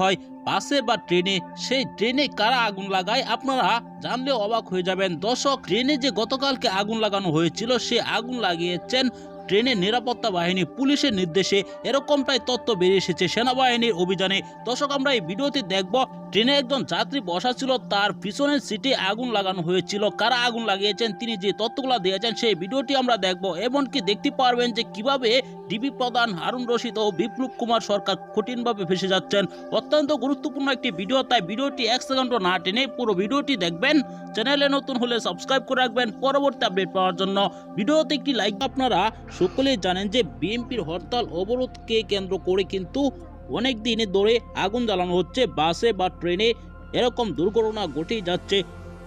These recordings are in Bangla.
হয়, বাসে বা ট্রেনে, সেই ট্রেনে কারা আগুন লাগায় আপনারা জানলে অবাক হয়ে যাবেন। দর্শক, ট্রেনে যে গতকালকে আগুন লাগানো হয়েছিল, সে আগুন লাগিয়েছেন ট্রেনের নিরাপত্তা বাহিনী পুলিশের নির্দেশে। এরকমটাই তথ্য বেরিয়ে এসেছে সেনাবাহিনীর অভিযানে। দর্শক, আমরা এই ভিডিওতে দেখব ট্রেনে একজন যাত্রী বসা ছিল, তার পিছনের সিটে আগুন লাগানো হয়েছিল। কারা আগুন লাগিয়েছেন, তিনি যে তথ্যগুলো দিয়েছেন, সেই ভিডিওটি আমরা দেখব। এমনকি দেখতে পারবেন যে কীভাবে ডিবি প্রধান হারুন রশিদ ও বিপ্লব কুমার সরকার কঠিনভাবে ফেসে যাচ্ছেন। অত্যন্ত গুরুত্বপূর্ণ একটি ভিডিও, তাই ভিডিওটি এক সেকেন্ডও না টেনে পুরো ভিডিওটি দেখবেন। চ্যানেলে নতুন হলে সাবস্ক্রাইব করে রাখবেন পরবর্তী আপডেট পাওয়ার জন্য। ভিডিওতে একটি লাইক, আপনারা সকলেই জানেন যে বিএনপির হরতাল অবরোধকে কেন্দ্র করে কিন্তু অনেক দিনে ধরে আগুন জ্বালানো হচ্ছে, বাসে বা ট্রেনে। এরকম দুর্ঘটনা ঘটেই যাচ্ছে।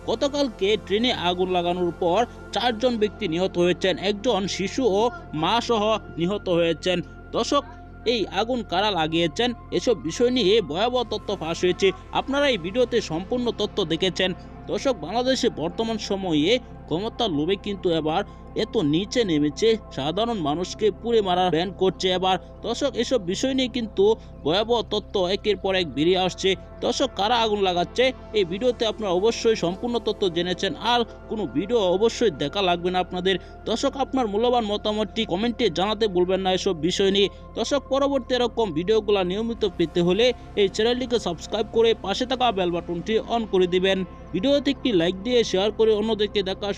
গতকালকে ট্রেনে আগুন লাগানোর পর চারজন ব্যক্তি নিহত হয়েছেন, একজন শিশু ও মা সহ নিহত হয়েছেন। দর্শক, এই আগুন কারা লাগিয়েছেন? এসব বিষয় নিয়ে ভয়াবহ তথ্য ফাঁস হয়েছে। আপনারা এই ভিডিওতে সম্পূর্ণ তথ্য দেখেছেন। দর্শক, বাংলাদেশে বর্তমান সময়ে ক্ষমতার লোভে কিন্তু এবার এত নিচে নেমেছে, সাধারণ মানুষকে পুড়ে মারার ব্যান করছে এবার। দর্শক, এসব বিষয় নিয়ে কিন্তু ভয়াবহ তথ্য একের পর এক বেরিয়ে আসছে। দর্শক, কারা আগুন লাগাচ্ছে? এই ভিডিওতে আপনারা অবশ্যই সম্পূর্ণ তথ্য জেনেছেন, আর কোনো ভিডিও অবশ্যই দেখা লাগবে না আপনাদের। দর্শক, আপনার মূল্যবান মতামতটি কমেন্টে জানাতে বলবেন না এসব বিষয় নিয়ে। দর্শক, পরবর্তী এরকম ভিডিওগুলো নিয়মিত পেতে হলে এই চ্যানেলটিকে সাবস্ক্রাইব করে পাশে থাকা বেল বাটনটি অন করে দিবেন। ভিডিওতে একটি লাইক দিয়ে শেয়ার করে অন্যদেরকে দেখার